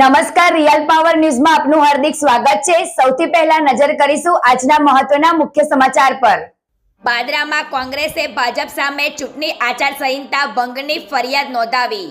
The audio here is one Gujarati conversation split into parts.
નમસ્કાર રિયલ પાવર ન્યૂઝમાં આપનું હાર્દિક સ્વાગત છે. સૌથી પહેલા નજર કરીશું આજના મહત્વના મુખ્ય સમાચાર પર. પાદરામાં કોંગ્રેસે ભાજપ સામે ચૂંટણી આચારસંહિતા ભંગની ફરિયાદ નોંધાવી.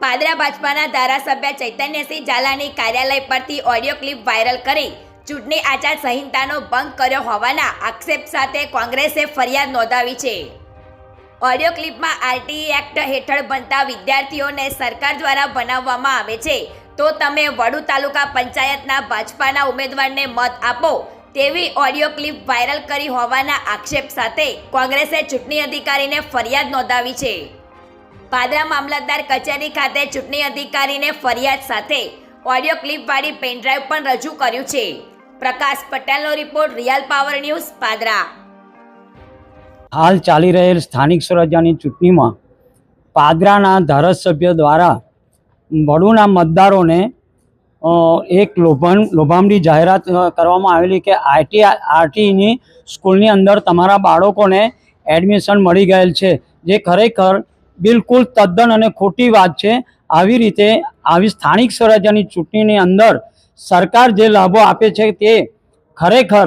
પાદરા ભાજપાના ધારાસભ્ય ચૈતન્યસિંહ ઝાલાની કાર્યાલય પરથી ઓડિયો ક્લિપ વાયરલ કરી ચૂંટણી આચારસંહિતાનો ભંગ કર્યો હોવાના આક્ષેપ સાથે કોંગ્રેસે ફરિયાદ નોંધાવી છે. ઓડિયો ક્લિપમાં આરટીઈ એક્ટ હેઠળ બનતા વિદ્યાર્થીઓને સરકાર દ્વારા બનાવવામાં આવે છે. તો તમે વડુ તાલુકા પંચાયતના ભાજપાના ઉમેદવારને મત આપો તેવી ઓડિયો ક્લિપ વાયરલ કરી હોવાના આક્ષેપ સાથે કોંગ્રેસે ચૂંટણી અધિકારીને ફરિયાદ નોંધાવી છે. પાદરા મામલતદાર કચેરી ખાતે ચૂંટણી અધિકારીને ફરિયાદ સાથે ઓડિયો ક્લિપવાળી પેનડ્રાઈવ પણ રજૂ કર્યું છે. પ્રકાશ પટેલનો report real power news Padra. હાલ ચાલી રહેલ સ્થાનિક સ્વરાજ્યની ચૂંટણીમાં પાદરાના ધારાસભ્ય દ્વારા વડુના મતદારોને એક લોભાન લોભામડી જાહેરાત કરવામાં આવેલી કે આઈટી આરટીની સ્કૂલની અંદર તમારા બાળકોને એડમિશન મળી ગયેલ છે, જે ખરેખર બિલકુલ તદ્દન અને ખોટી વાત છે. આવી રીતે આવી સ્થાનિક સ્વરાજ્યની ચૂંટણીની અંદર સરકાર જે લાભો આપે છે તે ખરેખર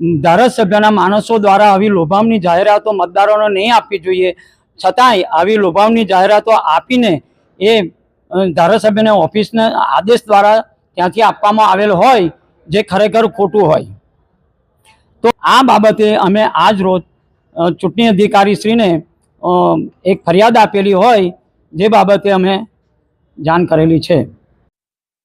ધારાસભ્યના માણસો દ્વારા આવી લોભામની જાહેરાતો મતદારોને નહીં આપવી જોઈએ. છતાંય આવી લોભામની જાહેરાતો આપીને એ ધારાસભ્યને ઓફિસના આદેશ દ્વારા ત્યાંથી આપવામાં આવેલ હોય, જે ખરેખર ખોટું હોય. તો આ બાબતે અમે આજ રોજ ચૂંટણી અધિકારીશ્રીને એક ફરિયાદ આપેલી હોય, જે બાબતે અમે જાણ કરેલી છે.